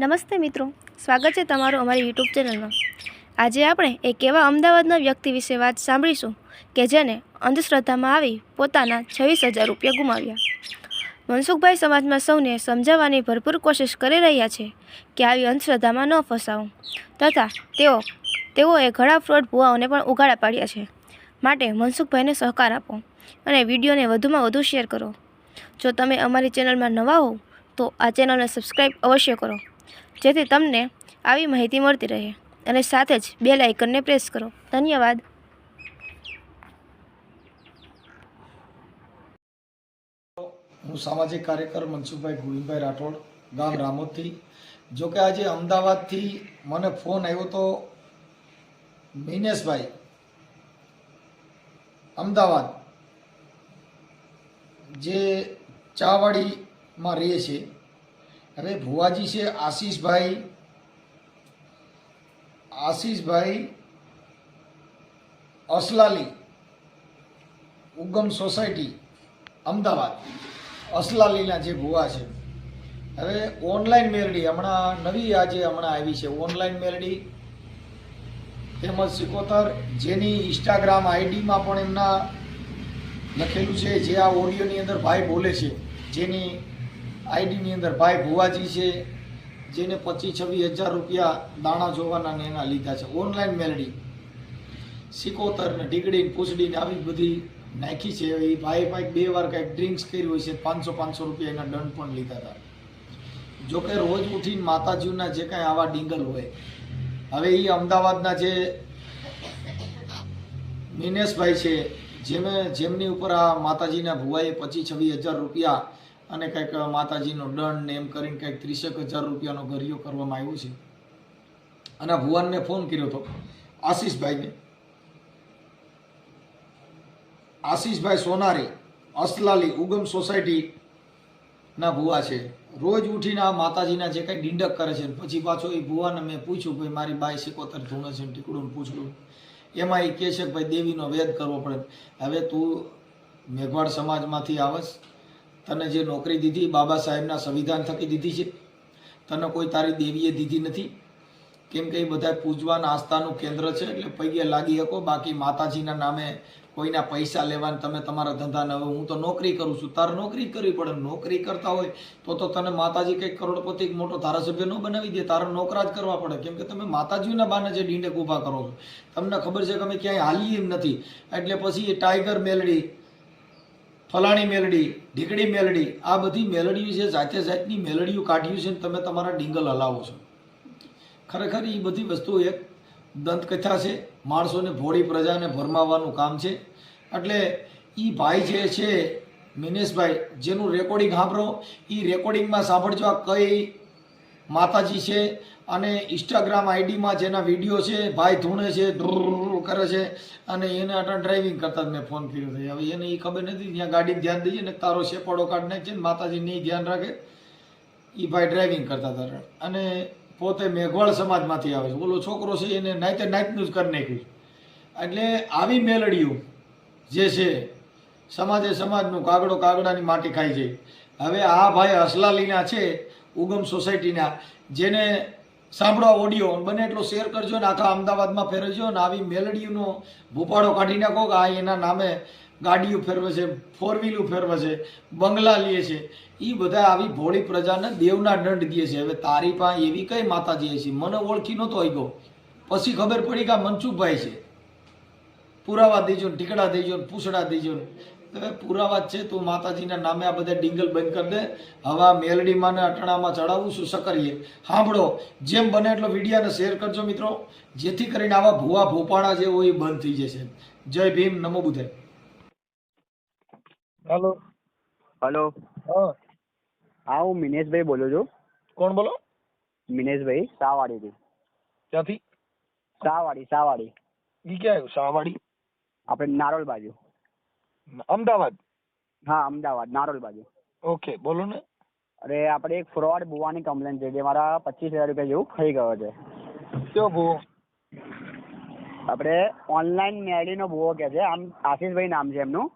નમસ્તે મિત્રો, સ્વાગત છે તમારું અમારી યુટ્યુબ ચેનલમાં. આજે આપણે એક એવા અમદાવાદના વ્યક્તિ વિશે વાત સાંભળીશું કે જેને અંધશ્રદ્ધામાં આવી પોતાના છવ્વીસ હજાર રૂપિયા ગુમાવ્યા. મનસુખભાઈ સમાજમાં સૌને સમજાવવાની ભરપૂર કોશિશ કરી રહ્યા છે કે આવી અંધશ્રદ્ધામાં ન ફસાવો. તથા તેઓ, તેઓએ ઘણા ફ્રોડ ભુવાઓને પણ ઉઘાડા પાડ્યા છે. માટે મનસુખભાઈને સહકાર આપો અને વિડીયોને વધુમાં વધુ શેર કરો. જો તમે અમારી ચેનલમાં નવા હો તો આ ચેનલને સબસ્ક્રાઈબ અવશ્ય કરો. જેથી તમને આવી માહિતી મળતી રહે અને સાથે જ બેલ આઇકનને પ્રેસ કરો. ધન્યવાદ. હું સામાજિક કાર્યકર મનસુખભાઈ ગોવિંદભાઈ રાઠોડ, ગામ રામોદથી. જો કે આજે અમદાવાદથી મને ફોન આવ્યો તો મિનેશભાઈ, અમદાવાદ, જે ચાવાડીમાં રહે છે. હવે ભુવાજી છે, આશીષભાઈ. આશીષભાઈ અસલાલી, ઉગમ સોસાયટી, અમદાવાદ. અસલાલીના જે ભુવા છે. હવે ઓનલાઈન મેરડી, હમણાં નવી આજે હમણાં આવી છે ઓનલાઈન મેરડી. તેમજ સિકોતર, જેની ઇન્સ્ટાગ્રામ આઈડીમાં પણ એમના લખેલું છે, જે આ ઓડિયોની અંદર ભાઈ બોલે છે, જેની આઈડીની અંદર ભાઈ ભુવાજી છે, જેને પચીસ છવ્વીસ હજાર રૂપિયા દાણા જોવાના ને એના લીધા છે. ઓનલાઈન મેલડી. સિકોતર ને ઢીકડી ને આવી બધી નાખી છે. એ ભાઈ ભાઈ બે વાર કંઈક ડ્રિંક્સ કરી હોય છે, પાંચસો પાંચસો રૂપિયા એના દંડ પણ લીધા હતા. જોકે રોજ ઉઠીને માતાજીના જે કાંઈ આવા ડીંગલ હોય, હવે એ અમદાવાદના જે મિનેશભાઈ છે, જેમે, જેમની ઉપર આ માતાજીના ભુવાએ પચીસ છવ્વીસ હજાર રૂપિયા અને કંઈક માતાજીનો દંડ ને એમ કરીને કંઈક ત્રીસેક હજાર રૂપિયાનો ગરિયો કરવામાં આવ્યો છે. અને ભુવનને ફોન કર્યો હતો આશીષભાઈને, આશીષભાઈ સોનારી, અસલાલી ઉગમ સોસાયટીના ભુવા છે. રોજ ઉઠીને આ માતાજીના જે કંઈ ડિંડક કરે છે પછી પાછો એ ભુવાને મેં પૂછ્યું, ભાઈ, મારી બાઈ સિકોતર ધૂણે છે ટીકડું પૂછડું. એમાં એ કહે છે કે, ભાઈ, દેવીનો વેદ કરવો પડે. હવે તું મેઘવાડ સમાજમાંથી આવસ તને જે નોકરી દીધી બાબા સાહેબના સંવિધાન થકી દીધી છે? તને કોઈ તારી દેવીએ દીધી નથી? કેમ કે એ બધા પૂજવાના આસ્થાનું કેન્દ્ર છે, એટલે પૈયે લાગી શકો, બાકી માતાજીના નામે કોઈના પૈસા લેવાને તમે તમારા ધંધાને હવે હું તો નોકરી કરું છું. તારે નોકરી કરવી પડે. નોકરી કરતા હોય તો તો તને માતાજી કંઈક કરોડપતિ મોટો ધારાસભ્ય ન બનાવી દે. તારે નોકરા જ કરવા પડે. કેમ કે તમે માતાજીના બાને જે ડીંડક ઊભા કરો છો. તમને ખબર છે કે અમે ક્યાંય હાલીએ એમ નથી. એટલે પછી એ ટાઈગર મેલડી ફલાણી મેલડી ઢીકડી મેલડી, આ બધી મેલડીઓ છે, જાતે જાતની મેલડીઓ કાઢ્યું છે ને તમે તમારા ડીંગલ હલાવો છો. ખરેખર એ બધી વસ્તુ એક દંતકથા છે, માણસોને ભોળી પ્રજાને ભરમાવવાનું કામ છે. એટલે એ ભાઈ જે છે, મિનેશભાઈ, જેનું રેકોર્ડિંગ સાંભળો એ રેકોર્ડિંગમાં સાંભળજો આ કઈ માતાજી છે અને ઇન્સ્ટાગ્રામ આઈડીમાં જેના વીડિયો છે, ભાઈ ધૂણે છે કરે છે, અને એને અટણ ડ્રાઇવિંગ કરતા જ મેં ફોન કર્યો છે. હવે એને એ ખબર નથી, ત્યાં ગાડી ધ્યાન દઈએ ને તારો શેપાડો કાઢ નાખે ને માતાજી નહીં ધ્યાન રાખે. એ ભાઈ ડ્રાઇવિંગ કરતા હતા. અને પોતે મેઘવાળ સમાજમાંથી આવે છે. ઓલો છોકરો છે એને નાઈતે નાઈતનું જ કરી નાખ્યું એટલે આવી મેલડીઓ જે છે, સમાજે સમાજનું કાગડો કાગડાની માટી ખાઈ જાય હવે આ ભાઈ અસલાલીના છે, ઉગમ સોસાયટીના જેને સાંભળો ઓડિયો બને એટલો શેર કરજો ને આખા અમદાવાદમાં ફેરવજો ને આવી મેલડીઓનો ભૂપાળો કાઢી નાખો કે આ એના નામે ગાડીઓ ફેરવે છે ફોર વ્હીલું ફેરવે છે, બંગલા લે છે. એ બધા આવી ભોળી પ્રજાને દેવના દંડ દે છે. હવે તારી પાસે એવી કઈ માતાજી છે મને ઓળખી નહોતો આવ્યો. પછી ખબર પડી કે આ મનસુખભાઈ છે. પુરાવા દેજો ને ટીકડા દેજો ને પૂછડા દેજો ને પુરાવા છે તું માતાજીના નામે આ બધા ડીંગલ બંધ કરી દે. હવે આ મેલડીમાં ને અટણામાં ચડાવું શું સકરીએ. સાંભળો જેમ બને એટલો વિડીયાને શેર કરજો મિત્રો. જેથી કરીને આવા ભૂવા ભોપાળા જે હોય એ બંધ થઈ જશે. જય ભીમ નમો બુધે. હેલો. હેલો. હા. હા હું મિનેશભાઈ બોલું છું. કોણ બોલો? મિનેશભાઈ સાવાડીથી ક્યાંથી? સાવાડી સાવાડી. ઈ ક્યાં આવ્યું? સાવાડી? આપણે નારોલ બાજુ. અમદાવાદ? હા અમદાવાદ નારોલ બાજુ. ઓકે બોલો ને. અરે આપણે એક ફ્રોડ બુવાની કમ્પ્લેન છે જે મારા પચીસ હજાર રૂપિયા જેવું ખાઈ ગયો છે. કયો ભૂવો આપણે ઓનલાઈન મેડીનો ભુવો કે છે આમ આશીષભાઈ નામ છે એમનું.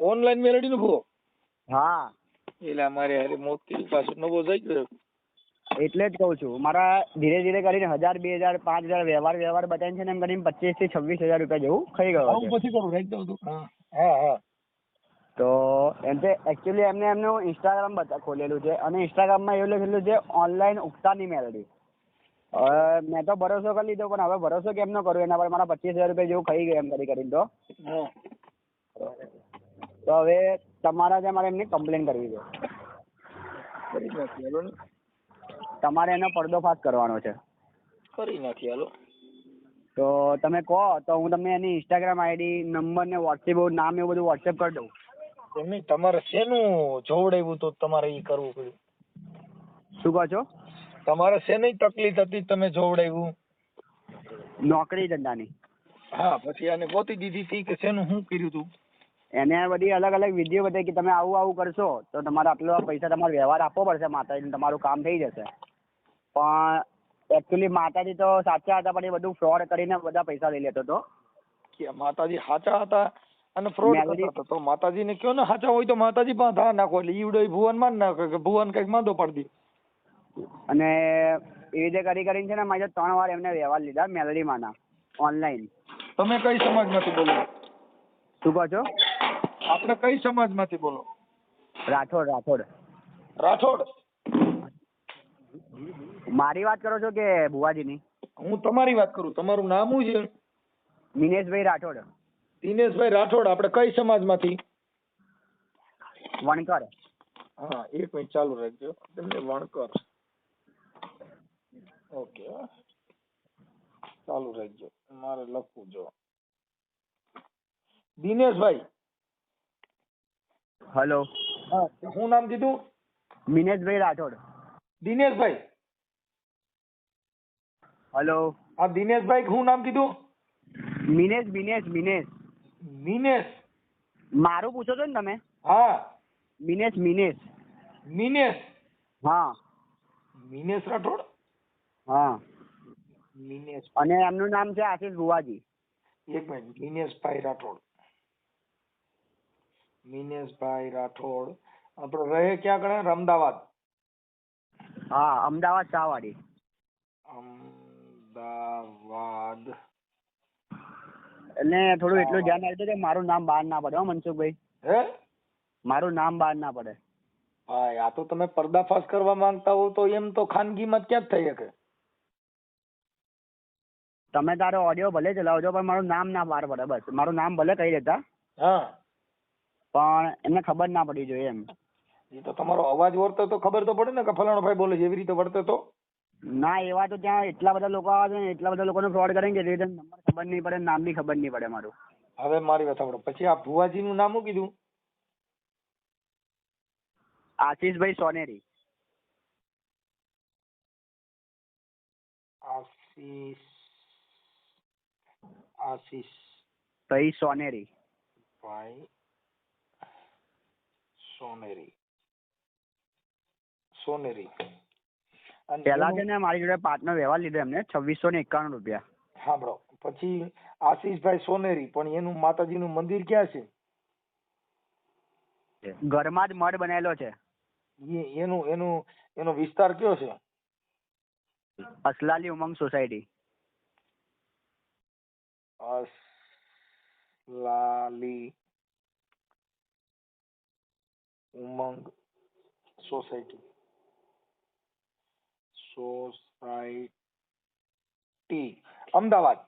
ઓનલાઈન મેલેડી નો ભૂવો હા. એટલે અમારે હારે મોતી પાછું નવો જઈ ગયો. એટલે જ કહું છું મારા ધીરે ધીરે કરીને હજાર બે હજાર પાંચ હજાર વ્યવહાર વ્યવહાર બતાવીને છે ને એમ કરીને પચીસથી છવ્વીસ હજાર રૂપિયા જેવું ખાઈ ગયો આવું છે. પછી કરું રાઈટ દઉં તું. હા. હા હા. તો એમ તે એકચ્યુઅલી એમને એમનું ઇન્સ્ટાગ્રામ બતા ખોલેલું છે અને ઇન્સ્ટાગ્રામમાં એવું લખેલું છે ઓનલાઈન ઉગતાની મેલડી. મેં તો ભરોસો કરી લીધો પણ હવે ભરોસો કેમ ન કરું? એના પર મારા પચીસ હજાર રૂપિયા જેવું ખાઈ ગયા એમ કરી કરીને તો. તો હવે તમારા ત્યાં મારે એમની કમ્પ્લેન કરવી છે. તમારે એનો પર્દોફાશ કરવાનો છે. કરી નાખી હાલો. તો તમે કહો તો હું તમને એની ઇન્સ્ટાગ્રામ આઈડી નંબર ને વોટ્સએપ નામ એવું બધું વોટ્સએપ કરી દઉં. એમ નહીં તમારે શેનું જોવડાવ્યું તો તમારે એ કરવું પડ્યું શું કહો છો? તમારે શેની તકલીફ હતી તમે જોવડાવ્યું? નોકરી ધંધાની. હા પછી આને ગોતી દીધી હતી કે શેનું શું કર્યું તું? એને બધી અલગ અલગ વિધિઓ બતાવી કે તમે આવું આવું કરશો તો તમારે આટલો પૈસા તમારે વ્યવહાર આપવો પડશે માતાજીને તમારું કામ થઈ જશે. પણ એકચ્યુઅલી માતાજી તો સાચા હતા પણ એ બધું ફ્રોડ કરીને બધા પૈસા લઈ લેતો હતો. કે માતાજી સાચા હતા અને ફ્રોડ કરતા હતા. તો માતાજીને કયો ને સાચા હોય તો માતાજી પણ ધા નાખો. એટલે ઈવડો ભુવનમાં નાખે કે ભુવન કંઈક માંદો પાડી દે. અને એ રીતે કરી કરીને છે ને મારે ત્રણ વાર એમને વ્યવહાર લીધા મેલડી માના ઓનલાઈન તમે કઈ સમાજમાંથી બોલો? શું કહો છો? આપણે કઈ સમાજમાંથી બોલો? રાઠોડ રાઠોડ. રાઠોડ. મારી વાત કરો છો કે ભુવાજીની હું તમારી વાત કરું તમારું નામ શું છે? દિનેશભાઈ રાઠોડ. દિનેશભાઈ રાઠોડ આપણે કઈ સમાજમાંથી? વણકર. હા એક મિનિટ ચાલુ રાખજો. તમને વણકર. ઓકે ચાલુ રાખજો. મારે લખવું જો. દિનેશભાઈ. હેલો. હા શું નામ કીધું? મિનેશભાઈ રાઠોડ. દિનેશભાઈ. હલો આ દિનેશભાઈ શું નામ કીધું? મિનેશ મિનેશ મિનેશ. મિનેશ. મારું પૂછો છો ને તમે? હા. મિનેશ મિનેશ. મિનેશ. હા. મિનેશ રાઠોડ? હા. મિનેશ. અને એમનું નામ છે આશિષ ભુવાજી. એક મિનિટ. મિનેશભાઈ રાઠોડ. મિનેશભાઈ રાઠોડ. આપણે રહે ક્યાં કણે? અમદાવાદ. હા અમદાવાદ શાહવાડી. અમદાવાદ. એટલે થોડું એટલું ધ્યાન રાખજો કે મારું નામ બહાર ના પડે હો મનસુખભાઈ. હે? મારું નામ બહાર ના પડે. હા આ તો તમે પર્દાફાશ કરવા માંગતા હો તો એમ તો ખાનગીમાં ક્યાં જ થઈ શકે? તમે તારો ઓડિયો ભલે ચલાવજો પણ મારું નામ ના બહાર પડે બસ. મારું નામ ભલે કહી દેતા. હા. પણ એમને ખબર ના પડી જોઈએ એમ. એ તો તમારો અવાજ વર્તો તો ખબર તો પડે ને કે ફલાણો ભાઈ બોલે છે એવી રીતે વર્તે તો? ના એવા તો ત્યાં એટલા બધા લોકો આવે છે ને એટલા બધા લોકોને ફ્રોડ કરે ને કે નંબર ખબર નહીં પડે નામ બી ખબર નહીં પડે મારું. હવે મારી વાત સાંભળો. પછી આ ભુવાજીનું નામ શું કીધું? આશીષભાઈ સોનેરી. આશીષ આશીષ. ભાઈ સોનેરી. ભાઈ સોનેરી. સોનેરી. પેલા છે ને મારી જોડે પાંચનો વ્યવહાર લીધો એમને છવ્વીસો ને એકાણું રૂપિયા. સાંભળો પછી આશીષભાઈ સોનેરી પણ એનું માતાજીનું મંદિર ક્યાં છે? ઘરમાં જ મઢ બનાવેલો છે. એનું એનું એનો વિસ્તાર કયો છે? Aslali Umang society. Aslali Umang society. Society Ahmedabad.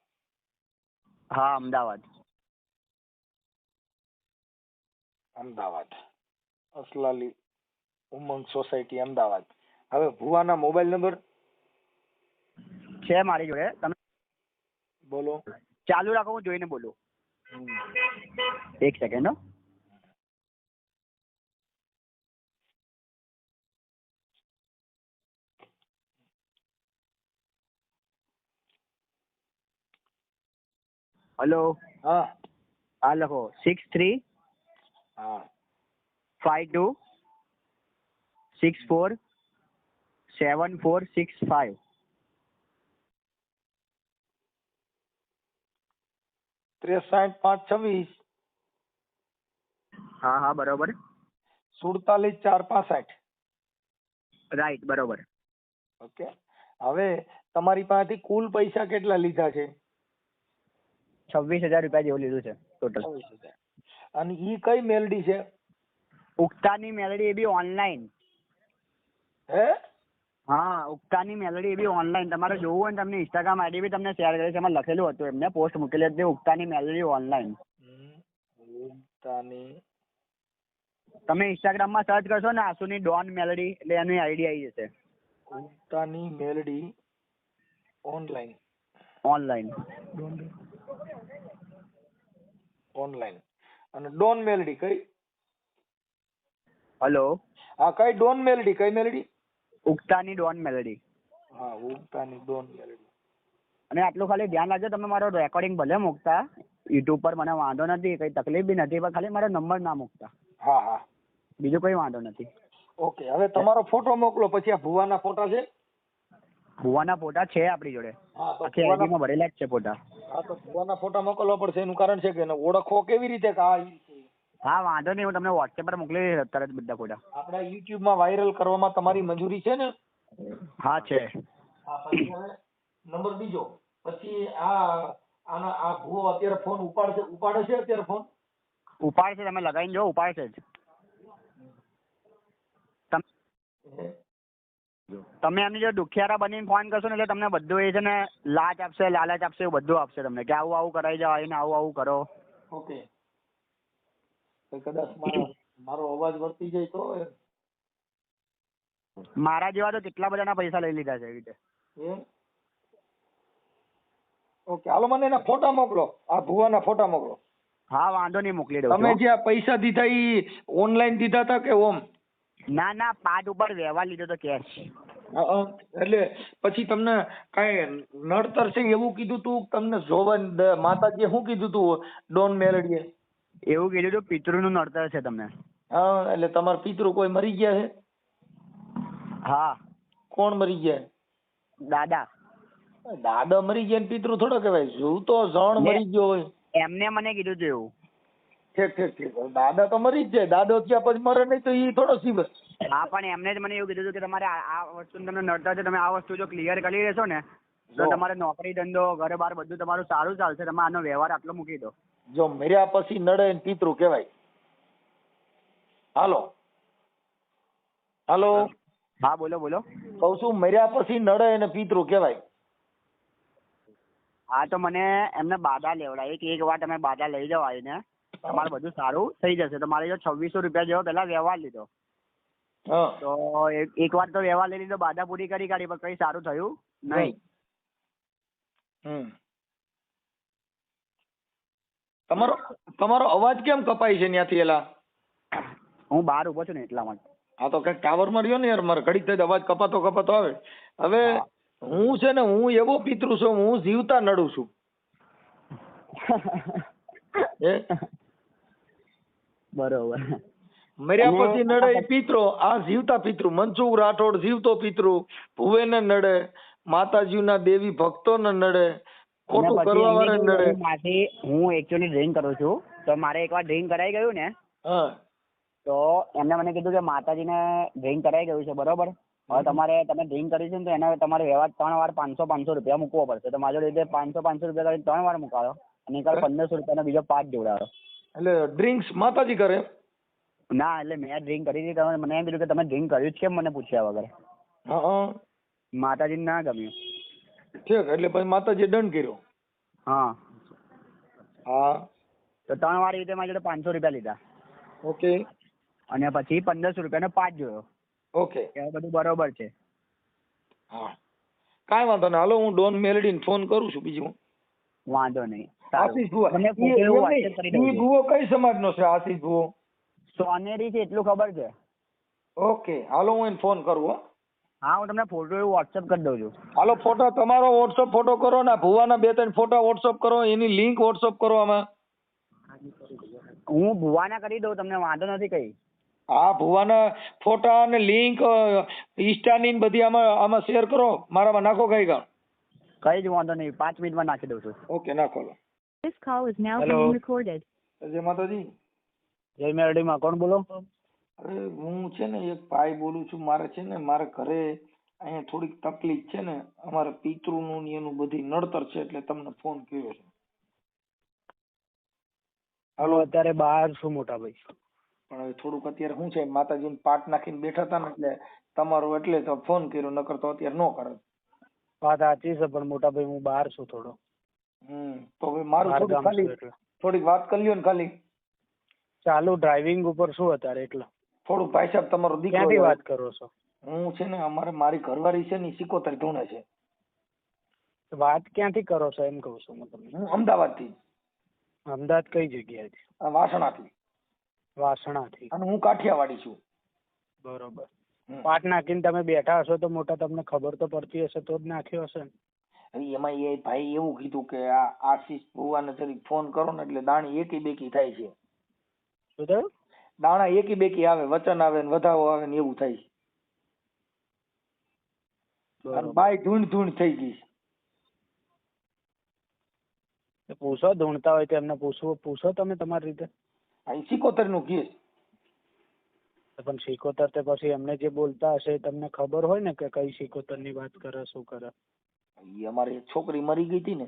હા અમદાવાદ. અમદાવાદ. અસલાલી ઉમંગ સોસાયટી અમદાવાદ. હવે ભુવાના મોબાઈલ નંબર? છે મારી જોડે. તમે બોલો. ચાલુ રાખો હું જોઈને બોલું. એક સેકન્ડ હો. હલો હા. હા લખો સિક્સ થ્રી હા. Five two six four seven four six five ત્રેસાઠ પાંચ છવ્વીસ? હા હા બરોબર. સુડતાલીસ ચાર પાસઠ? રાઈટ બરોબર. ઓકે. હવે તમારી પાસેથી કુલ પૈસા કેટલા લીધા છે? છવ્વીસ હજાર રૂપિયા જેવું લીધું છે ટોટલ અને ઈ કઈ મેલડી છે? ઉગતાની મેલડી એ બી ઓનલાઈન હે? હા ઉગતાની મેલડી એ બી ઓનલાઈન તમારે જોવું હોય ને તમને ઇન્સ્ટાગ્રામ આઈડી બી તમને શેર કરી છે એમાં લખેલું હતું એમને પોસ્ટ મૂકેલી હતી ઉગતાની મેલડી ઓનલાઈન ઉગતાની. તમે ઇન્સ્ટાગ્રામમાં સર્ચ કરશો ને આસુની ડોન મેલડી એટલે એની આઈડી આવી જશે. ઉગતાની મેલડી ઓનલાઈન ઓનલાઈન ઓનલાઈન અને ડોન મેલડી કઈ? હલો. હા કઈ ડોન મેલડી કઈ મેલડી ઉગતાની ડોન મેલડી હા ઉગતાની ડોન મેલડી અને આટલું ખાલી ધ્યાન રાખજો તમે મારો રેકોર્ડિંગ ભલે મૂકતા યુટ્યુબ પર મને વાંધો નથી કઈ તકલીફ બી નથી પણ ખાલી મારો નંબર ના મૂકતા. હા હા. બીજો કોઈ વાંધો નથી. ઓકે હવે તમારો ફોટો મોકલો પછી આ ભુવાના ફોટા છે. ભુવાના ફોટા છે આપણી જોડે. આખી ભરેલા જ છે ફોટા. હા તો ભુવાના ફોટા મોકલવા પડશે એનું કારણ છે કે એને ઓળખવો કેવી રીતે કે આ હા વાંધો નહીં હું તમને વોટ્સએપ પર મોકલી દઈશ તરત બધા ફોટા. આપણા યુટ્યુબમાં વાયરલ કરવામાં તમારી મંજૂરી છે ને? હા છે. નંબર બીજો. પછી આ આના આ ભૂવો અત્યારે ફોન ઉપાડશે ઉપાડે છે અત્યારે ફોન? ઉપાડશે તમે લગાવીને જો ઉપાડશે જ. તમ- તમે એમની જો દુખિયારા બનીને ફોન કરશો ને એટલે તમને બધું એ છે ને લાચ આપશે લાલચ આપશે એવું બધું આપશે તમને કે આવું આવું કરાઈ જાવ આવીને આવું આવું કરો. ઓકે. તો કદાચ મારો મારો અવાજ વર્તી જાય તો મારા જેવા તો કેટલા બધાના પૈસા લઈ લીધા છે એવી રીતે. ઓકે હાલો મને એના ફોટા મોકલો. આ ભુવાના ફોટા મોકલો. હા વાંધો નહીં મોકલી દઉં તમે જે આ પૈસા દીધા ઈ ઓનલાઈન દીધા હતા કે ઓમ? ના ના પાટ ઉપર વ્યવહાર લીધો તો કેશ એટલે પછી તમને કઈ નડતર છે એવું કીધું તું? તમને જોવન માતાજીએ શું કીધું તું ડોન મેલડીએ? એવું કીધું તું પિતૃનું નડતર છે તમને. હા એટલે તમારા પિતૃ કોઈ મરી ગયા છે? હા. કોણ મરી ગયા? દાદા. દાદા મરી ગયા ને પિતૃ થોડો કહેવાય. શું તો જણ મરી ગયો હોય? એમને મને કીધું તું એવું. ઠીક ઠીક ઠીક દાદા તો મરી જ જાય. દાદો થયા પછી મરે નહીં તો એ થોડો સીવે. હા પણ એમને જ મને એવું કીધું હતું કે તમારે આ વસ્તુ તમને નડતા છે તમે આ વસ્તુ જો ક્લિયર કરી લેશો ને તો જો. તમારે નોકરી ધંધો ઘરે બાર બધું તમારું સારું ચાલશે. તમે આનો વ્યવહાર આટલો મૂકી દો. જો મર્યા પછી નડે ને પિતૃ કહેવાય. હાલો. હાલો. હા. બોલો બોલો. કઉ છું મર્યા પછી નડે ને પિતૃ કહેવાય. હા તો મને એમને બાધા લેવડાવી. કે એક વાર તમે બાધા લઈ જાઓ આવીને. તમારું બધું સારું થઈ જશે. તો મારે જો છવ્વીસો રૂપિયા જેવો પેલા વ્યવહાર લીધો. તો એક વાર તો વ્યવહાર લઈ લીધો બાધા પૂરી કરી કાઢી પણ કઈ સારું થયું નહીં. તમારો તમારો અવાજ કેમ કપાય છે ત્યાંથી એલા? હું બહાર ઊભો છું ને એટલા માટે. હા તો કંઈક ટાવરમાં રહ્યો ને યાર મારે ઘડીક થઈ અવાજ કપાતો કપાતો આવે. હવે હું. છે ને હું એવો પિતૃ છું હું જીવતા નડું છું. બરોબર. મર્યા પછી નડે એ પિતરો આ જીવતા પિતૃ મનસુખ રાઠોડ જીવતો પિતૃ ભુવેને નડે માતાજીના દેવી ભક્તોને નડે ખોટું કરવા એમને નડે. માથી હું એકચ્યુઅલી ડ્રિંક કરું છું. તો મારે એકવાર ડ્રિંક કરાઈ ગયું ને હા. તો એમને મને કીધું કે માતાજીને ડ્રિંક કરાઈ ગયું છે બરોબર? હવે તમારે તમે ડ્રિંક કરી છે ને તો એના તમારે વ્યવહાર ત્રણ વાર પાંચસો પાંચસો રૂપિયા મૂકવો પડશે. તો મારી રીતે પાંચસો પાંચસો રૂપિયા ત્રણ વાર મુકાવ્યો અને એકવાર પંદરસો રૂપિયાનો બીજો પાઠ જોડાયો. એટલે ડ્રિંક્સ માતાજી કરે ના એટલે મેં ડ્રિંક કરી હતી. તમે મને એમ કીધું કે તમે ડ્રિંક કર્યું જ કેમ મને પૂછ્યા વગર. હા હા. માતાજીને ના ગમ્યું. ઠીક એટલે પછી માતાજી દંડ કર્યો. હા. હા. તો ત્રણ વાર રીતે મારી જોડે પાંચસો રૂપિયા લીધા. ઓકે. અને પછી પંદરસો રૂપિયાનો પાંચ જોયો. ઓકે. એ બધું બરોબર છે. હા. કાંઈ વાંધો નહીં. હાલો હું ડોન મેલડીને ફોન કરું છું બીજું. વાંધો નહીં આશીષ ભુવા કઈ સમાજનો છે આશીષ ભુવો? સોનેરી છે એટલું ખબર છે. ઓકે હાલો હું એને ફોન કરું હો. હા હું તમને ફોટો એવું વોટ્સઅપ કરી દઉં છું. હાલો ફોટો તમારો વોટ્સઅપ ફોટો કરો ને ભુવાના બે ત્રણ ફોટા વોટ્સઅપ કરો એની લિંક વોટ્સઅપ કરો આમાં હું ભુવાના કરી દઉં તમને વાંધો નથી કઈ. આ ભુવાના ફોટા અને લિંક ઇન્સ્ટાની બધી આમાં આમાં શેર કરો મારામાં નાખો કઈ ગા. કઈ જ વાંધો નહીં પાંચ મિનિટમાં નાખી દઉં છું. ઓકે નાખો This call is now Hello. being recorded. જય માતાજી. જય મેરડીમાં કોણ બોલો? અરે હું છે ને એક ભાઈ બોલું છું મારે છે ને મારે ઘરે અહીંયા થોડીક તકલીફ છે ને અમારા પિતૃનું ને એનું બધી નડતર છે એટલે તમને ફોન કર્યો છે. હાલો અત્યારે બહાર છું મોટા ભાઈ. પણ હવે થોડુંક અત્યારે શું છે માતાજીને પાટ નાખીને બેઠા હતા ને એટલે તમારો એટલે તો ફોન કર્યો નકર તો અત્યારે નો કરે વાત સાચી છે પણ મોટા ભાઈ હું બહાર છું થોડો. હમ તો હવે મારું બહાર થોડુંક ગામ છું ખાલી એટલે. થોડીક વાત કરી લ્યો ને ખાલી. ચાલુ ડ્રાઇવિંગ ઉપર છું અત્યારે એટલે? થોડું ભાઈ સાહેબ તમારો દીકરો ક્યાંથી વાત કરો છો? હું છે ને અમારે મારી ઘરવાળી છે ને સિકોતર ધૂણે છે. વાત ક્યાંથી કરો છો એમ કહું છું હું તમને. હું અમદાવાદથી અમદાવાદ કઈ જગ્યાએથી? વાસણા થી વાસણાથી. અને હું કાઠિયાવાડી છું. બરોબર. પાટ નાખીને તમે બેઠા હશો તો મોટા તમને ખબર તો પડતી હશે તો જ નાખ્યો હશે. ને હવે એમાં એ ભાઈ એવું કીધું કે આ આશીષ ભુવાને જરીક ફોન કરો ને એટલે દાણી એકી બેકી થાય છે. શું થયું? દાણા એકી બેકી આવે વચન આવે ને વધાવો આવે ને એવું થાય છે. બાય ધૂણ ધૂણ થઈ ગઈ પૂછો ધૂણતા હોય તો એમને પૂછવું પૂછો તમે તમારી રીતે. ઈ સિકોતરનું કેસ તો પણ શીખોતર તે પછી એમને જે બોલતા હશે એ તમને ખબર હોય ને કે કઈ શીખોતરની વાત કરે શું કરે? ઈ અમારે છોકરી મરી ગઈ હતી ને.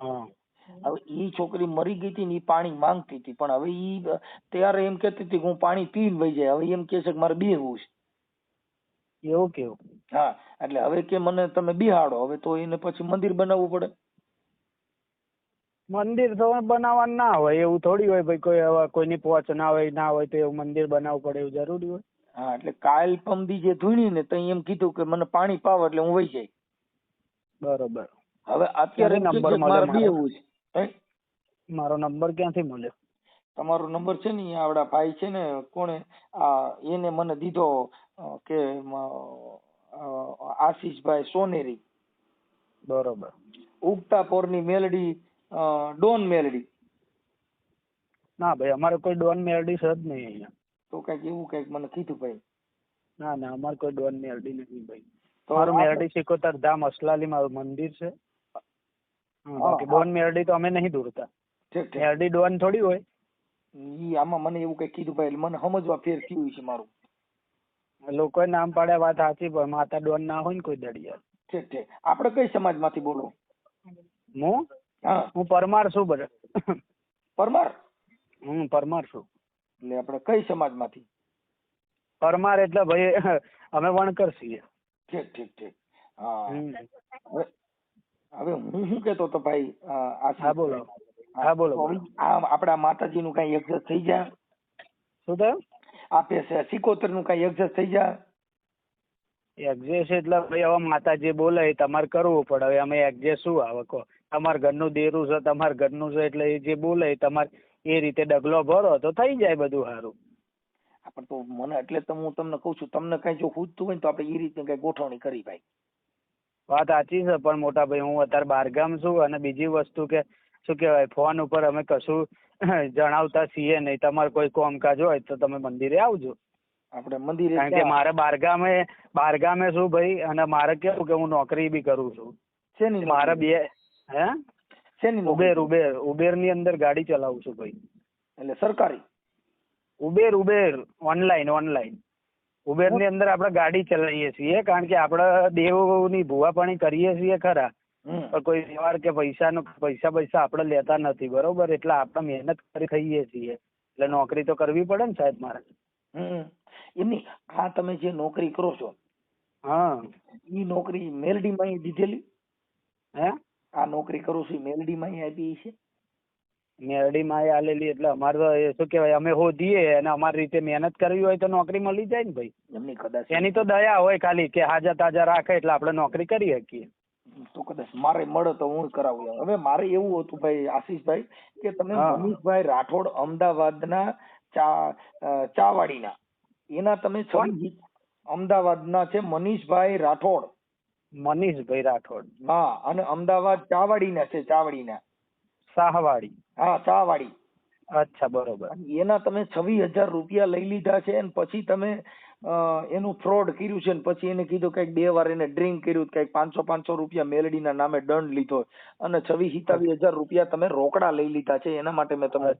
હા. હવે ઈ છોકરી મરી ગઈ હતી ને ઈ પાણી માંગતી હતી. પણ હવે ઈ ત્યારે એમ કેતી હતી કે હું પાણી પીને વહી જાય. હવે એમ કે છે કે મારે બેહવું છે. એવું કેવું? હા એટલે હવે કે મને તમે બિહાડો. હવે તો એને પછી મંદિર બનાવવું પડે. મંદિર તો બનાવવાનું ના હોય એવું થોડી હોય ભાઈ કોઈ હવે કોઈની પહોંચ ના હોય ના હોય તો એવું મંદિર બનાવવું પડે એવું જરૂરી હોય. હા એટલે કાલ પમદી જે ધૂણી ને તો એમ કીધું કે મને પાણી પાવ એટલે હું વહી જાય. બરોબર. હવે અત્યારે નંબર મળે મારો? છે મારો નંબર ક્યાંથી મળ્યો તમારો નંબર છે ને આપડા ભાઈ છે ને કોણે આ એને મને દીધો કે આશીષભાઈ સોનેરી. બરોબર. ઉગતા પોરની મેલડી ડોન મેલડી. ના ભાઈ અમારે કોઈ ડોન મેલડી છે જ નહીં અહીંયા. તો કંઈક એવું કંઈક મને કીધું ભાઈ. ના ના અમારે કોઈ ડોન મેલડી નથી ભાઈ. મારું મેરડી સિકોતર ધામ અસલાલી મારું મંદિર છે. ડોન મેરડી તો અમે નહીં દોરતા. મેરડી ડોન થોડી હોય. ઈ આમાં મને એવું કઈ કીધું ભાઈ મને સમજવા ફેર થયું છે મારું. લોકોએ નામ પાડ્યા વાત સાચી પણ માતા ડોન ના હોય ને કોઈ દડિયા ઠીક ઠીક. આપણે કઈ સમાજમાંથી બોલો? હું? હા પરમાર છું બધા. પરમાર? હું પરમાર છું. એટલે આપણે કઈ સમાજમાંથી? પરમાર એટલે ભાઈ અમે વણકર છીએ. ઠીક ઠીક ઠીક. હા. હવે હું શું કેતો તો ભાઈ આ હા બોલો. હા બોલો આ આપડા માતાજી નું કઈ એક્ઝેસ્ટ થઈ જાય? શું થયું? આપે છે સિકોતરનું કઈ એડજસ્ટ થઈ જાય? એડજસ્ટ એટલે ભાઈ હવે માતા જે બોલે તમારે કરવું પડે. હવે અમે એડજસ્ટ શું આવે કહો. તમારા ઘરનું દેરું છે તમારા ઘરનું છે એટલે એ જે બોલે તમારે એ રીતે ડગલો ભરો તો થઈ જાય બધું સારું પણ તો મને એટલે તો હું તમને કહું છું તમને કઈ જો ખૂજતું હોય ને તો આપણે એ રીતે કઈ ગોઠવણી કરી ભાઈ. વાત સાચી છે પણ મોટા ભાઈ હું અત્યારે બહારગામ છું અને બીજી વસ્તુ કે શું કહેવાય ફોન ઉપર અમે કશું જણાવતા છીએ નહીં. તમારે કોઈ કામકાજ હોય તો તમે મંદિરે આવજો. આપણે મંદિરે કારણ કે મારે બારગામે બારગામે શું ભાઈ અને મારે કેવું કે હું નોકરી બી કરું છું. ને મારે બે હે? શેની ઉબેર ઉબેર ઉબેર. ની અંદર ગાડી ચલાવું છું ભાઈ. એટલે સરકારી? Uber Uber. Online online. ઉબેરની અંદર આપણે ગાડી ચલાવીએ છીએ કારણ કે આપણે દેવની ભૂવાપણી કરીએ છીએ ખરા. પણ કોઈ વ્યવહાર કે પૈસાનો પૈસા પૈસા આપણે લેતા નથી બરોબર? એટલે આપણે મહેનત કરી થઈએ છીએ. એટલે નોકરી તો કરવી પડે ને સાહેબ મારે. એમની આ તમે જે નોકરી કરો છો હા. ઈ નોકરી મેલડી માં દીધેલી? હે? આ નોકરી કરું છું મેલડી માં આપી છે. મેરડી માં આલેલી એટલે અમારે તો એ શું કહેવાય અમે હોધીએ અને અમારી રીતે મહેનત કરવી હોય તો નોકરી મળી જાય ને ભાઈ. એમની કદાચ એની તો દયા હોય ખાલી કે હાજા તાજા રાખે એટલે આપણે નોકરી કરી શકીએ. તો કદાચ મારે મળે તો હું કરાવું હવે મારે એવું હતું ભાઈ આશીષભાઈ કે તમે મનીષભાઈ રાઠોડ અમદાવાદના ચા ચાવાડીના. એના તમે અમદાવાદ અમદાવાદના છે મનીષભાઈ રાઠોડ. મનીષભાઈ રાઠોડ. હા અને અમદાવાદ ચાવાડીના છે ચાવડીના. શાહવાડી હા ચાવાડી અચ્છા બરોબર. એના તમે છવ્વીસ હજાર રૂપિયા લઈ લીધા છે અને પછી તમે એનું ફ્રોડ કર્યું છે ને પછી એને કીધું કંઈક બે વાર એને ડ્રિંક કર્યું કંઈક પાંચસો પાંચસો રૂપિયા મેલડીના નામે દંડ લીધો. અને છવ્વીસ સિત્તાવીસ હજાર રૂપિયા તમે રોકડા લઈ લીધા છે એના માટે મેં તમને.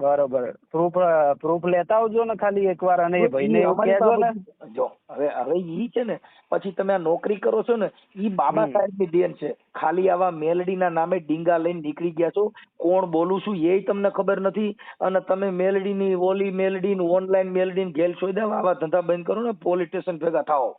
બરોબર. પ્રૂફ પ્રૂફ લેતા આવજો ને ખાલી એકવાર અને એ ભાઈને એવું કહેજો ને. જો હવે હવે ઈ છે ને પછી તમે આ નોકરી કરો છો ને ઈ બાબા સાહેબની સાહેબની દેન છે. ખાલી આવા મેલડીના નામે ડીંગા લઈને નીકળી ગયા છો. કોણ બોલું છું એ તમને ખબર નથી. અને તમે મેલડીની ઓલી મેલડી ઓનલાઈન મેલડી ગેલ શોધ્યા આવા ધંધા બંધ કરો ને પોલીસ સ્ટેશન ભેગા થાઓ.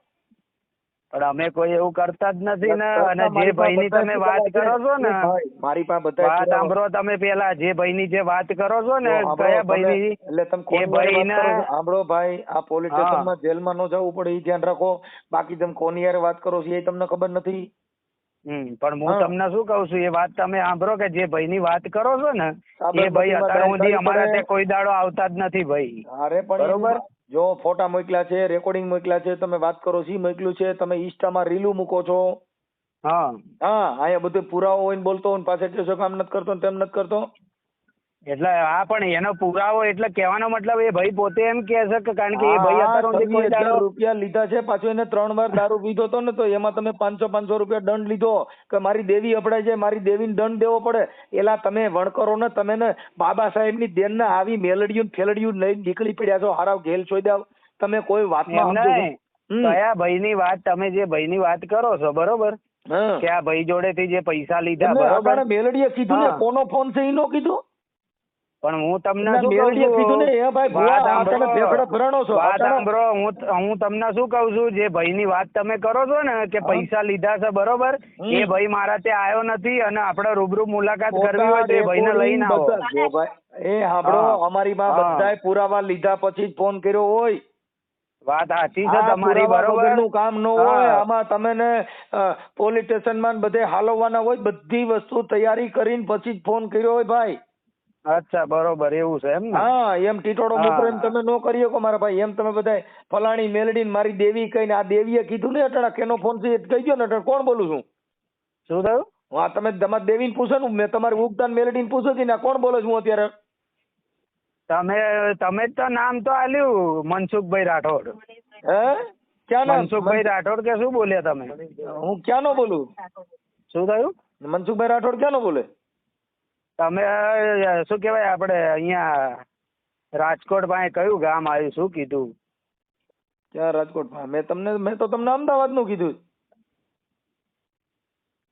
પણ અમે કોઈ એવું કરતા જ નથી ને અને જે ભાઈની તમે વાત કરો છો ને મારી પાસે બધા વાત સાંભળો તમે પેલા જે ભાઈની જે વાત કરો છો ને કયા ભાઈની એટલે તમે એ ભાઈને સાંભળો ભાઈ આ પોલીસમાં સ્ટેશનમાં જેલમાં ન જવું પડે એ ધ્યાન રાખો. બાકી તમે કોની યાર વાત કરો છો એ તમને ખબર નથી. હમ પણ હું તમને શું કહું છું એ વાત તમે સાંભળો કે જે ભાઈ ની વાત કરો છો ને એ ભાઈ અત્યારે સુધી અમારા ત્યાં કોઈ દાડો આવતા જ નથી ભાઈ. અરે બરોબર. જો ફોટા મોકલ્યા છે રેકોર્ડિંગ મોકલ્યા છે તમે વાત કરો સી મોકલ્યું છે તમે ઇન્સ્ટામાં રીલું મૂકો છો? હા. હા અહીંયા બધું પુરાવો હોય ને બોલતો હોય ને પાછળ કે આમ નથી કરતો ને તેમ નથી કરતો? એટલે હા પણ એનો પુરાવો એટલે કહેવાનો મતલબ એ ભાઈ પોતે એમ કહે છે કે કારણ કે એ ભાઈ અત્યારે કોઈ દાડો રૂપિયા લીધા છે પાછો એને ત્રણ વાર દારૂ પીધો હતો ને તો એમાં તમે પાંચસો પાંચસો રૂપિયા દંડ લીધો કે મારી દેવી અપડાય છે મારી દેવીને દંડ દેવો પડે. એલા તમે વણકરો ને તમે ને બાબા સાહેબની દેન ને આવી મેલડીયું ને ફેલડીયું લઈને નીકળી પડ્યા છો હારાવ ઘેલ છોડ્યા તમે કોઈ વાતમાં સમજો કયા ભાઈની વાત તમે જે ભાઈની વાત કરો છો બરોબર. કે આ ભાઈ જોડેથી જે પૈસા લીધા બરોબર? મેલડીએ કીધું ને. કોનો ફોન છે એનો કીધું? પણ હું તમને શું કહું મેલડીએ કીધું ને, એ ભાઈ વાત સાંભળો. ભરાણો છો. વાત સાંભળો હું હું તમને શું કહું છું? જે ભાઈની વાત તમે કરો છો ને કે પૈસા લીધા છે બરોબર? એ ભાઈ મારા ત્યાં આવ્યો નથી અને આપણે રૂબરૂ મુલાકાત કરવી હોય તો એ ભાઈને લઈને આવો. બધા- એ સાંભળો અમારી માં. બધાય પુરાવા લીધા પછી જ ફોન કર્યો હોય. વાત સાચી છે તમારી બરોબર? નું કામ ન હોય આમાં તમે ને પોલીસ સ્ટેશનમાં બધે હાલવવાના હોય બધી વસ્તુ તૈયારી કરીને પછી જ ફોન કર્યો હોય ભાઈ. અચ્છા બરોબર એવું છે એમ ને? હા એમ ટીટોડો મિત્રો એમ તમે નો કરી શકો મારા ભાઈ. એમ તમે બધા ફલાણી મેલડી ને મારી દેવી કહીને આ દેવીએ કીધું ને અટણા કેનો ફોન છે કહી ગયો ને અટાણે. કોણ બોલું છું? શું થયું? હા તમે તમારી દેવીને પૂછો ને મેં તમારી ઉગતાન મેલડીને પૂછો કે ના કોણ બોલો છું અત્યારે? તમે તમે જ તો નામ તો આલ્યું મનસુખભાઈ રાઠોડ. હે? ક્યાં નામ? મનસુખભાઈ રાઠોડ કે શું બોલ્યા તમે? હું ક્યાં નો બોલું? શું થયું? મનસુખભાઈ રાઠોડ ક્યાં નો બોલે? તમે શું કહેવાય આપણે અહીંયા રાજકોટ પાસે કયું ગામ આવ્યું? શું કીધું? ક્યાં રાજકોટમાં મેં તમને મેં તો તમને અમદાવાદનું કીધું.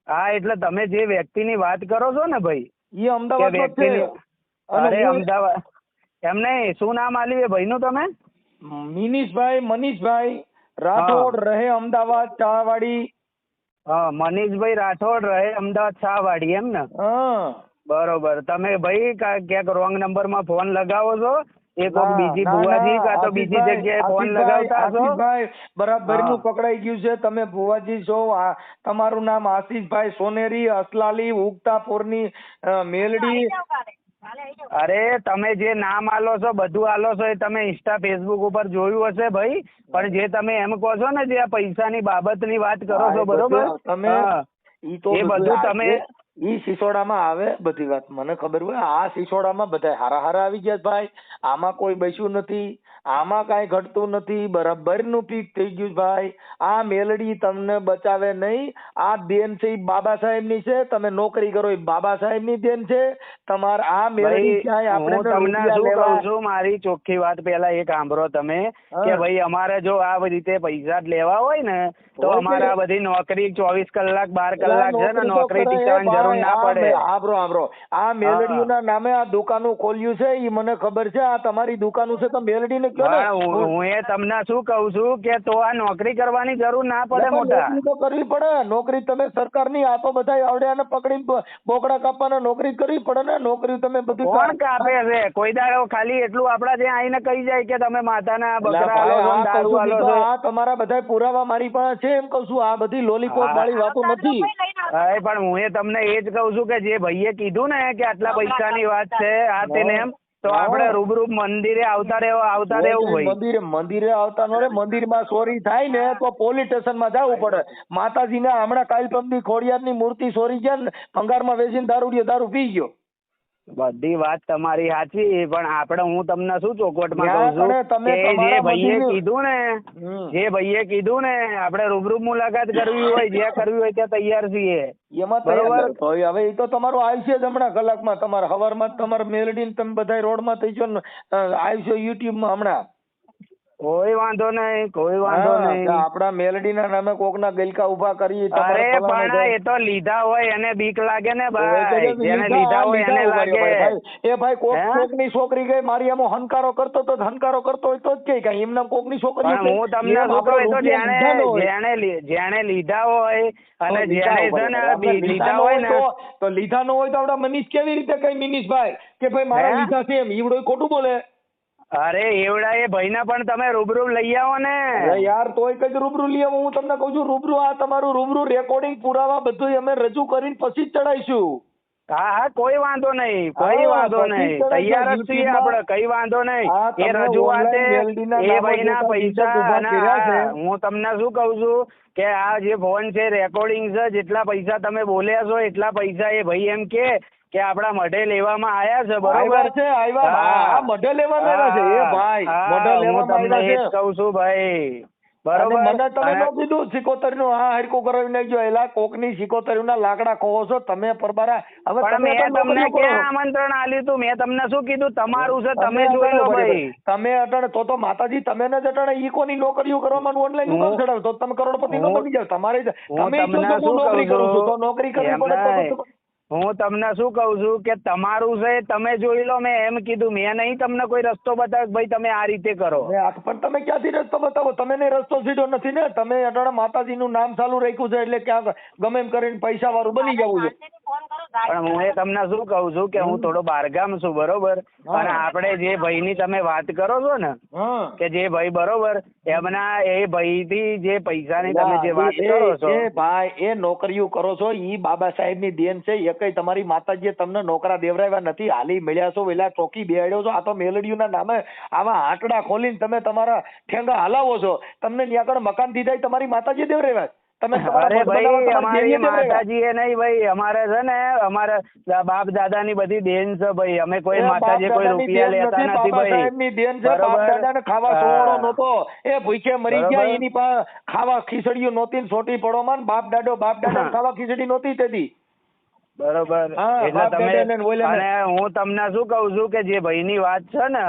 હા એટલે તમે જે વ્યક્તિની વાત કરો છો ને ભાઈ એ અમદાવાદ વ્યક્તિની અરે અમદાવાદ એમ નહીં શું નામ આલ્યું એ ભાઈનું તમે? મિનીશભાઈ મનીષભાઈ રાઠોડ રહે અમદાવાદ ચાવાડી. હા મનીષભાઈ રાઠોડ રહે અમદાવાદ શાહવાડી એમ ને? હા. બરોબર. તમે ભાઈ ક્યાંક રોંગ નંબરમાં ફોન લગાવો છો? એ કોક બીજી ભુવાજી ના, તો બીજી જગ્યાએ ફોન લગાવતા હશો આશિષભાઈ, બરાબરનું હા. પકડાઈ ગયું છે. તમે ભુવાજી છો તમારું નામ આશિષભાઈ સોનેરી અસલાલી ઉગતાપુરની મેલડી. અરે તમે જે નામ આલો છો બધું આલો છો એ તમે ઇન્સ્ટા ફેસબુક ઉપર જોયું હશે ભાઈ. પણ જે તમે એમ કહો છો ને જે આ પૈસાની બાબતની વાત કરો છો બરોબર? તમે તો એ બધું તમે ઈ સિસોડામાં આવે બધી વાત. મને ખબર હોય આ સિસોડામાં બધા હારા હારા આવી ગયા ભાઈ. આમાં કોઈ બેસ્યું નથી. આમાં કાંઈ ઘટતું નથી. બરાબરનું પીક થઈ ગયું ભાઈ. આ મેલડી તમને બચાવે નહીં. આ દેન છે એ બાબા સાહેબની છે. તમે નોકરી કરો એ બાબા સાહેબની દેન છે. તમારે આ મેલડી ક્યાંય આપણે તમને શું કહું છું? મારી ચોખ્ખી વાત પેલા એ સાંભળો તમે કે ભાઈ અમારે જો આ રીતે પૈસા લેવા હોય ને તો અમારે આ બધી નોકરી ચોવીસ કલાક બાર કલાક છે ને નોકરી ખરા જરૂર ના પડે. આબરો આબરો આ મેલડીઓના નામે આ દુકાનો ખોલ્યું છે એ મને ખબર છે આ તમારી દુકાનો છે તો મેલડીને ને? હા, હું એ તમને શું કહું છું કે તો આ નોકરી કરવાની જરૂર ના પડે મોટા. તો કરવી પડે. નોકરી તમે સરકારની આપો બધા બધા આવડ્યાને પકડી બોકડા કાપવાના નોકરી કરવી પડે ને? નોકરી તમે બધું કોણ કાપે છે? કોઈ દાડો ખાલી એટલું આપડા ત્યાં આવીને કહી જાય કે તમે માતાના બકરા આલો દારૂ આલો છો. આ તમારા બધા પુરાવા મારી પાસે છે એમ કહું છું આ બધી લોલીપોપ વાળી વાતો નથી. પણ હું એ તમને એ જ કહું છું કે જે ભાઈએ કીધું ને કે આટલા પૈસાની વાત છે આ તેને એમ તો આપડે આપણે રૂબરૂ મંદિરે આવતા રહેવું આવતા રહેવું ભાઈ મંદિરે મંદિરે આવતા નો રે મંદિરમાં ચોરી થાય ને તો પોલીસ સ્ટેશનમાં જવું પડે. માતાજીના હમણાં કાલ પમની ખોડિયારની મૂર્તિ ચોરી ગયા ને ભંગારમાં વેચીને દારૂડિયો દારૂ પી ગયો. બધી વાત તમારી સાચી પણ આપણે હું તમને શું ચોખવટમાં કહું છું કે જે ભાઈએ કીધું ને. જે ભાઈએ કીધું ને આપણે રૂબરૂ મુલાકાત કરવી હોય જ્યાં કરવી હોય ત્યાં તૈયાર છીએ એમાં બરોબર. હવે એ તો તમારું આવશે જ હમણાં કલાકમાં તમારે સવારમાં જ તમારે મેલડીને તમે બધા રોડમાં થઈ અ, આવશે યુટ્યુબમાં હમણાં કોઈ વાંધો નહીં કોઈ વાંધો નહીં. આપડા મેલડી ના નામે કોકના ગલકા ઊભા કરી અરે પણ એ તો લીધા હોય એને બીક લાગે ને ભાઈ. જેને લીધા- હોય એને લાગે. એ ભાઈ કોક કોક કોકની છોકરી ગઈ મારી આમાં હનકારો કરતો તો હનકારો કરતો હોય તો જ કે કાંઈ. એમને કોકની છોકરી પણ હું તમને છોકરો એ તો જેને જેને જેણે લીધા હોય અને જેને છે ને લીધા હોય ને તો લીધા ન હોય તો આપડા મનીષ કેવી રીતે કઈ મનીષ ભાઈ કે ભાઈ મારા? લીધા છે એમ. ઈવડો ખોટું બોલે. અરે એવડા એ ભાઈને પણ તમે રૂબરૂ લઈ આવો ને. યાર તોય કઈ રૂબરૂ લઈ આવો. હું તમને કહું છું રૂબરૂ આ તમારું રૂબરૂ રેકોર્ડિંગ પુરાવા બધું અમે રજૂ કરીને પછી જ ચડાઈશું હા હા કોઈ વાંધો નહીં કોઈ વાંધો નહીં. તૈયાર જ છીએ. આપણે કઈ વાંધો નહીં. એ રજૂઆતે એ ભાઈ ભાઈના પૈસા હું તમને શું કહું છું કે આ જે ફોન છે રેકોર્ડિંગ છે જેટલા પૈસા તમે બોલ્યા છો એટલા પૈસા એ ભાઈ એમ કે કે આપડા મઢે લેવામાં આયા છે બરોબર? છે આવ્યા મઢે આવ્યા છે. એ ભાઈ મઢે આવ્યા છે. કહું છું ભાઈ. બરોબર? મને તમે અને- કીધું સિકોતરી નું હા હરકો કરાવી નાખજો એલા કોકની સિકોતરી ના લાકડા ખોવો છો તમે પરબારા. હવે તમે તમને ક્યાં આમંત્રણ આલ્યું તું? મેં તમને શું કીધું? તમારું છે તમે જોઈ લો ભાઈ. તમે અટણ તો તો માતાજી તમે ને જ અટણ ઈ કોની નોકરીઓ કરવામાં ઓનલાઈનનું હું- તો તમે કરોડપતિ નો બની જાવ તમારે તમે શું નોકરી કરું છું તો નોકરી કરવી પડે હું તમને શું કહું છું કે તમારું છે તમે જોઈ લો મેં એમ કીધું મેં નહીં તમને કોઈ રસ્તો બતાવ્યો ભાઈ તમે આ રીતે કરો. પણ તમે ક્યાંથી રસ્તો બતાવો? તમે ને રસ્તો સીધો નથી ને? તમે અટાણે માતાજીનું નામ ચાલુ રાખ્યું છે એટલે ક્યાંક ગમે એમ કરીને પૈસા વાળું બની જવું છે. પણ હું એ તમને શું કહું છું કે હું થોડો બહારગામ છું બરોબર. અને આપણે જે ભાઈની તમે વાત કરો છો ને કે જે ભાઈ બરોબર એમના એ ભાઈથી જે પૈસાની તમે જે વાત કરો છો. એ ભાઈ એ નોકરીઓ કરો છો ઈ બાબા સાહેબની દેન છે કઈ તમારી માતાજીએ તમને નોકરા દેવરાવ્યા નથી? હાલી મળ્યા છો વેલા ચોકી બેહાડ્યો છો? આ તો મેલડીઓના નામે આવા આંટડા ખોલીને તમે તમારા ઠેંગા હલાવો છો. તમને ત્યાં આગળ મકાન દીધા તમારી માતાજી દેવરાવ્યા? તમે અરે ભાઈ અમારી માતાજી એ નહીં ભાઈ અમારે છે ને અમારે બાપ દાદા ની બધી દેન છે ભાઈ. અમે કોઈ માતાજી કોઈ રૂપિયા લેતા નથી ભાઈ. એમની દેન છે. બાપ દાદા ને ખાવા. સોવડો નહોતો. એ ભૂખે મરી ગયા એની પાસે ખાવા ખીચડીઓ નહોતી ને સોટી પડોમાં માં બાપ દાદો બાપ દાદા ખાવા ખીચડી નહોતી તેથી. બરોબર એટલે તમે ને. અને હું તમને શું કહું છું કે જે ભાઈ ની વાત છે ને.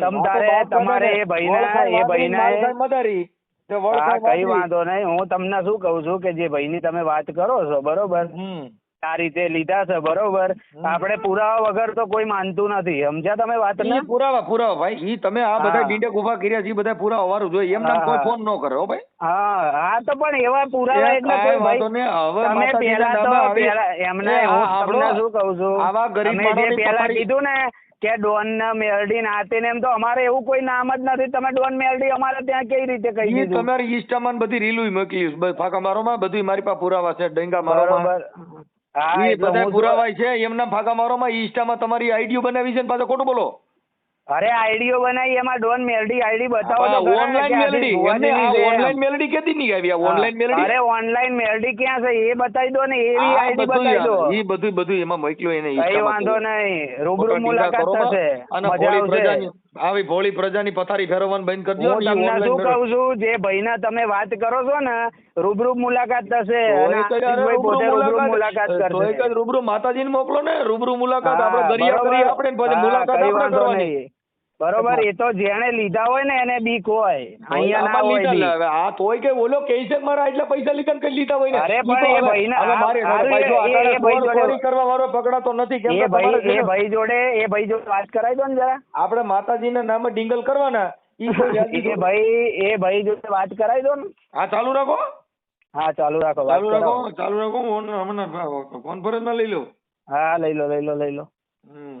તમ તારે તમારે એ ભાઈ ના એ ભાઈ હા કઈ વાંધો નહીં હું તમને શું કહું છું કે જે ભાઈ ની તમે વાત કરો છો બરોબર. આ રીતે લીધા છે બરોબર? આપણે પુરાવા વગર તો કોઈ માનતું નથી. સમજ્યા તમે વાત ને? પુરાવા પુરાવા ભાઈ ઈ તમે આ બધા હા. ઊભા કર્યા છે બધા પુરાવા વાળું જોઈએ. એમ નામ કોઈ ફોન ન કરો ભાઈ. હા હા તો પણ એવા પુરાવા એટલે કોઈ ભાઈ તમે પહેલા તો પહેલા એમને હું તમને શું કહું છું? આવા ગરીબ જે પહેલા કીધું ને કે ડોન ના મેલડી નાતે ને એમ તો અમારે એવું કોઈ નામ જ નથી. તમે ડોન મેલડી અમારે ત્યાં કેવી રીતે કહી દીધું? તમારી ઇન્સ્ટામાં બધી રીલું મોકલી ફાકા મારો માં બધી મારી પાસે પુરાવા છે ડેંગા મારો બરોબર. હા એ બધા હું પુરાવા છે એમના ફાંકા મારોમાં ઇન્સ્ટામાં તમારી આઈડીઓ બનાવી છે ને પાછો ખોટું બોલો. અરે આઈડીઓ બનાવી એમાં ડોન મેલડી આઈડી બતાવો તો ઓનલાઈન મેલડી એમને મેલડી કેતી નહીં આવી ઓનલાઈન મેલડી? અરે ઓનલાઈન મેલડી ક્યાં છે? એ બતાવી દો ને એવી આઈડી બતાવી દો. એ બધું બધું એમાં મોકલ્યું એને ઇન્સ્ટામાં વાંધો નહીં. રૂબરૂ મુલાકાત થશે. અને મજા આવશે. પ્રજાની આવી ભોળી પ્રજાની પથારી ફેરવવાનું બંધ કરજો હું તમને શું કહું છું જે ભાઈના તમે વાત કરો છો ને રૂબરૂ મુલાકાત થશે પોતે રૂબરૂ માતાજી મુલાકાત કરશે રૂબરૂ માતાજીને મોકલો ને રૂબરૂ મુલાકાત આપણે દરિયા. કરી આપણે ને મુલાકાત આપણે કરવાની. બરોબર એ તો જેણે લીધા હોય ને એને બીક હોય. અહીંયા ના હોય હવે. આ તોય કે બોલો છે મારા એટલા પૈસા લીધા ને કઈ લીધા હોય ને? અરે પણ એ ભાઈ ભાઈના- મારે એ- ભાઈ જોડે- કરવા વાળો પકડાતો નથી કેમ એ કે ભાઈ એ ભાઈ જોડે એ ભાઈ જોડે વાત કરાવી દો ને જરા. આપણે માતાજીના નામે ડિંગલ કરવાના એ ભાઈ એ ભાઈ જોડે વાત કરાવી દો ને. હા ચાલુ રાખો. હા ચાલુ રાખો ચાલુ રાખો ચાલુ રાખો ફોન હમણાં કોન્ફરન્સમાં લઈ લો. હા લઈ લો લઈ લો લઈ લો. હમ.